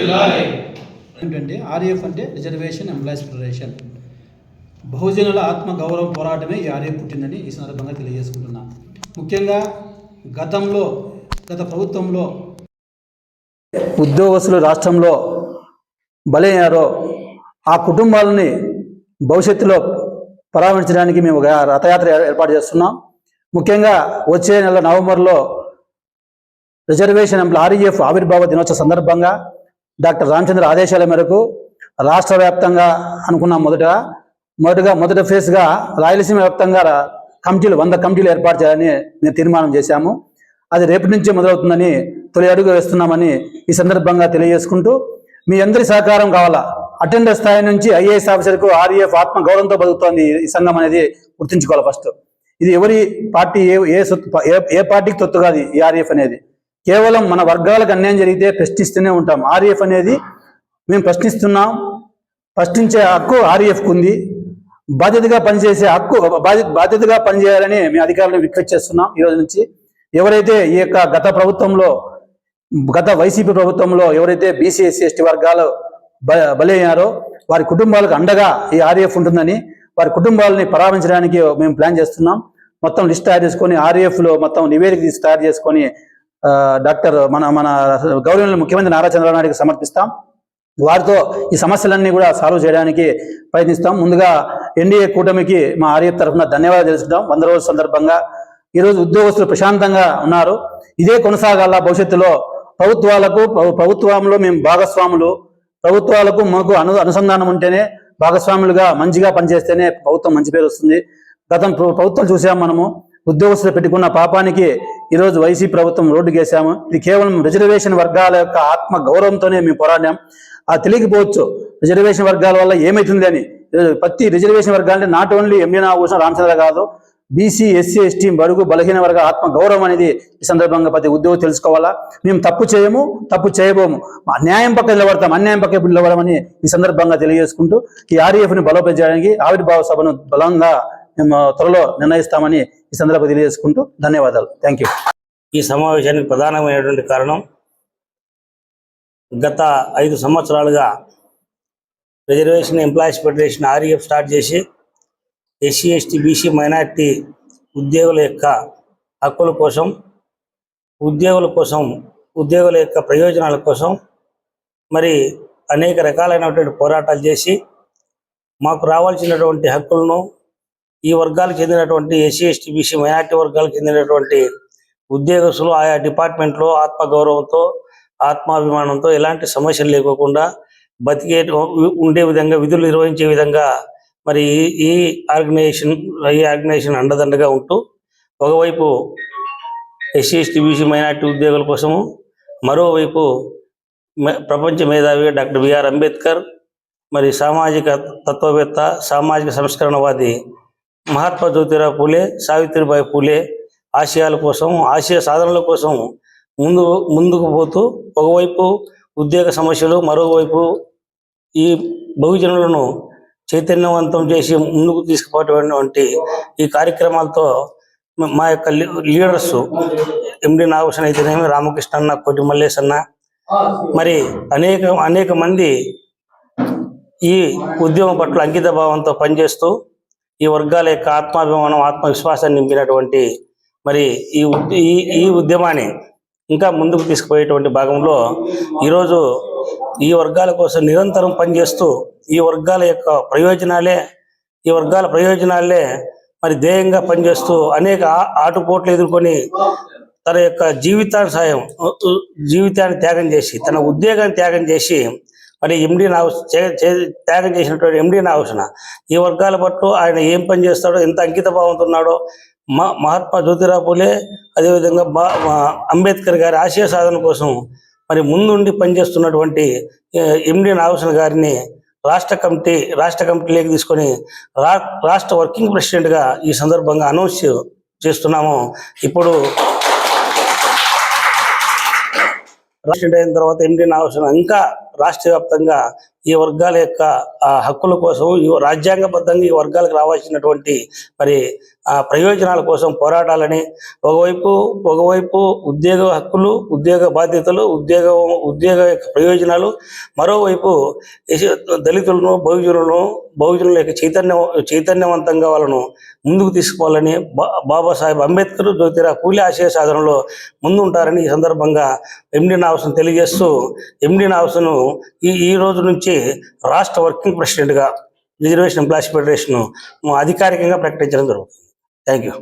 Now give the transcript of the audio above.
ఏంటంటే ఆర్ఎఫ్ అంటే reservation employees federation. బహుజనుల ఆత్మ గౌరవ పోరాటమే ఈ ఆర్ఎఫ్ పుట్టిందని ఈ సందర్భంగా తెలియజేసుకుంటున్నా. ముఖ్యంగా గతంలో గత ప్రభుత్వంలో ఉద్యోగస్తులు రాష్ట్రంలో బలయ్యారో ఆ కుటుంబాలని భవిష్యత్తులో పరామర్శించడానికి మేము ఒక రథయాత్ర ఏర్పాటు చేస్తున్నాం. ముఖ్యంగా వచ్చే నెల నవంబర్లో రిజర్వేషన్ ఎంప్ల ఆర్ఈఎఫ్ ఆవిర్భావ దినోత్సవ సందర్భంగా డాక్టర్ రామచంద్ర ఆదేశాల మేరకు రాష్ట్ర వ్యాప్తంగా అనుకున్నాం మొదటగా మొదటగా మొదటి ఫేజ్గా రాయలసీమ వ్యాప్తంగా కమిటీలు వంద కమిటీలు ఏర్పాటు చేయాలని మేము తీర్మానం చేశాము. అది రేపటి నుంచే మొదలవుతుందని తొలి అడుగు వేస్తున్నామని ఈ సందర్భంగా తెలియజేసుకుంటూ మీ అందరి సహకారం కావాలా? అటెండర్ స్థాయి నుంచి ఐఏఎస్ ఆఫీసర్కు ఆర్ఏఎఫ్ ఆత్మ గౌరవంతో బతుకుతోంది ఈ సంఘం అనేది గుర్తుంచుకోవాలి ఫస్ట్. ఇది ఎవరి పార్టీ ఏ ఏ సొత్తు ఏ పార్టీకి తొత్తు కాదు ఈ ఆర్ఎఫ్ అనేది. కేవలం మన వర్గాలకు అన్యాయం జరిగితే ప్రశ్నిస్తూనే ఉంటాం. ఆర్ఎఫ్ అనేది మేము ప్రశ్నిస్తున్నాం. ప్రశ్నించే హక్కు ఆర్ఎఫ్కు ఉంది. బాధ్యతగా పనిచేసే హక్కు బాధ్యత బాధ్యతగా పనిచేయాలని మేము అధికారులను రిక్వెస్ట్ చేస్తున్నాం ఈ రోజు నుంచి. ఎవరైతే ఈ యొక్క గత ప్రభుత్వంలో గత వైసీపీ ప్రభుత్వంలో ఎవరైతే బీసీ ఎస్సీ ఎస్టీ వర్గాలు బ- బలయ్యారో వారి కుటుంబాలకు అండగా ఈ ఆర్ఎఫ్ ఉంటుందని వారి కుటుంబాలని పరామర్శించడానికి మేము ప్లాన్ చేస్తున్నాం. మొత్తం లిస్ట్ తయారు చేసుకొని ఆర్ఎఫ్లో మొత్తం నివేదిక తీసి తయారు చేసుకొని డాక్టర్ మన మన గౌరవ ముఖ్యమంత్రి నారా చంద్రబాబు నాయుడుకి సమర్పిస్తాం. వారితో ఈ సమస్యలన్నీ కూడా సాల్వ్ చేయడానికి ప్రయత్నిస్తాం. ముందుగా ఎన్డీఏ కూటమికి మా ఆర్ఎఫ్ తరఫున ధన్యవాదాలు తెలుసుకుంటాం వంద రోజుల సందర్భంగా ఈరోజు ఉద్యోగస్తులు ప్రశాంతంగా ఉన్నారు. ఇదే కొనసాగాల భవిష్యత్తులో ప్రభుత్వాలకు ప్రభుత్వంలో మేము భాగస్వాములు. ప్రభుత్వాలకు మాకు అను అనుసంధానం ఉంటేనే భాగస్వాములుగా మంచిగా పనిచేస్తేనే ప్రభుత్వం మంచి పేరు వస్తుంది. గతం ప్ర- ప్రభుత్వం చూసాం మనము. ఉద్యోగస్తులు పెట్టుకున్న పాపానికి ఈరోజు వైసీ ప్రభుత్వం రోడ్డు వేసాము ఇది కేవలం రిజర్వేషన్ వర్గాల యొక్క ఆత్మ గౌరవంతోనే మేము పోరాడాం ఆ తెలియకపోవచ్చు రిజర్వేషన్ వర్గాల వల్ల ఏమైతుంది అని. ప్రతి reservation వర్గాలంటే not only MN Nagabhushan Ramachandra కాదు బీసీ ఎస్సీ ఎస్టీ బడుగు బలహీన వర్గ ఆత్మ గౌరవం అనేది ఈ సందర్భంగా ప్రతి ఉద్యోగం తెలుసుకోవాలా? మేము తప్పు చేయము తప్పు చేయబోము. మా న్యాయం పక్క నిలబడతాం అన్యాయం పక్క నిలబడమని ఈ సందర్భంగా తెలియజేసుకుంటూ ఈ RAF ని చేయడానికి ఆవిర్భావ సభను బలంగా మేము త్వరలో నిర్ణయిస్తామని ఈ సందర్భంగా తెలియజేసుకుంటూ ధన్యవాదాలు. థ్యాంక్ యూ ఈ సమావేశానికి ప్రధానమైనటువంటి కారణం గత ఐదు సంవత్సరాలుగా reservation employees federation REF start చేసి ఎస్సీ ఎస్టీ బీసీ మైనార్టీ ఉద్యోగుల యొక్క హక్కుల కోసం ఉద్యోగుల కోసం ఉద్యోగుల యొక్క ప్రయోజనాల కోసం మరి అనేక రకాలైనటువంటి పోరాటాలు చేసి మాకు రావాల్సినటువంటి హక్కులను ఈ వర్గాలకు చెందినటువంటి ఎస్సీ ఎస్టీ బీసీ మైనార్టీ వర్గాలకు చెందినటువంటి ఉద్యోగస్తులు ఆయా డిపార్ట్మెంట్లో ఆత్మగౌరవంతో ఆత్మాభిమానంతో ఎలాంటి సమస్యలు లేకోకుండా బతికే ఉండే విధంగా విధులు నిర్వహించే విధంగా మరి ఈ- ఈ ఆర్గనైజేషన్ ఈ ఆర్గనైజేషన్ అండదండగా ఉంటూ ఒకవైపు ఎస్సీ ఎస్టీ బీసీ మైనార్టీ ఉద్యోగుల కోసము మరోవైపు ప్రపంచ మేధావి డాక్టర్ బిఆర్ అంబేద్కర్ మరి సామాజిక తత్వవేత్త సామాజిక సంస్కరణవాది మహాత్మా జ్యోతిరావు పూలే సావిత్రిబాయి పూలే ఆశయాల కోసం ఆశయ సాధనల కోసం ముందు ముందుకు పోతూ ఒకవైపు ఉద్యోగ సమస్యలు మరోవైపు ఈ బహుజనులను చైతన్యవంతం చేసి ముందుకు తీసుకుపోయేటువంటి ఈ కార్యక్రమాలతో మా యొక్క లీ- లీడర్స్ ఎండి నాగభూషణ్ అయితేనేమి రామకృష్ణ అన్న కోటి మల్లేశన్న అన్న మరి అనేక అనేక మంది ఈ ఉద్యమం పట్ల అంకిత భావంతో పనిచేస్తూ ఈ వర్గాల యొక్క ఆత్మాభిమానం ఆత్మవిశ్వాసాన్ని నింపినటువంటి మరి ఈ ఉద్- ఈ ఈ ఉద్యమాన్ని ఇంకా ముందుకు తీసుకుపోయేటువంటి భాగంలో ఈరోజు ఈ వర్గాల కోసం నిరంతరం పనిచేస్తూ ఈ వర్గాల యొక్క ప్రయోజనాలే ఈ వర్గాల ప్రయోజనాలే మరి ధ్యేయంగా పనిచేస్తూ అనేక ఆ- ఆటుపోట్లు ఎదుర్కొని తన యొక్క జీవితాన్ని సాయం జీవితాన్ని త్యాగం చేసి తన ఉద్యోగాన్ని త్యాగం చేసి మరి ఎండి నాగ త్యాగం చేసినటువంటి ఎండి నాగభూషణ ఈ వర్గాల పట్ల ఆయన ఏం పని చేస్తాడో ఎంత అంకిత భావంతున్నాడో మా మహాత్మా జ్యోతిరావు పూలే అదేవిధంగా బా మా అంబేద్కర్ గారి ఆశయ సాధన కోసం మరి ముందుండి పనిచేస్తున్నటువంటి ఏ, ఎండి నాగభూషణ గారిని రాష్ట్ర కమిటీ రాష్ట్ర కమిటీలోకి తీసుకొని రా రాష్ట్ర వర్కింగ్ ప్రెసిడెంట్గా ఈ సందర్భంగా అనౌన్స్ చేస్తున్నాము. ఇప్పుడు ప్రెసిడెంట్ అయిన తర్వాత ఎండి నాగభూషణ ఇంకా రాష్ట్ర వ్యాప్తంగా ఈ వర్గాల యొక్క హక్కుల కోసం ఈ రాజ్యాంగబద్ధంగా ఈ వర్గాలకు రావాల్సినటువంటి మరి ఆ ప్రయోజనాల కోసం పోరాటాలని ఒకవైపు ఒకవైపు ఉద్యోగ హక్కులు ఉద్యోగ బాధ్యతలు ఉద్యోగ ఉద్యోగ యొక్క ప్రయోజనాలు మరోవైపు దళితులను బహుజనులను బహుజనుల యొక్క చైతన్య చైతన్యవంతంగా వాళ్ళను ముందుకు తీసుకోవాలని బా- బాబాసాహెబ్ అంబేద్కర్ జ్యోతిరా కూలి ఆశయ సాధనలో ముందు ఉంటారని ఈ సందర్భంగా ఎండి నావస్ను తెలియజేస్తూ ఎండి నావస్ను ఈ ఈ రోజు నుంచి రాష్ట్ర వర్కింగ్ ప్రెసిడెంట్గా రిజర్వేషన్ ఎంప్లాయీస్ ఫెడరేషన్ అధికారికంగా ప్రకటించడం జరుగుతుంది. Thank you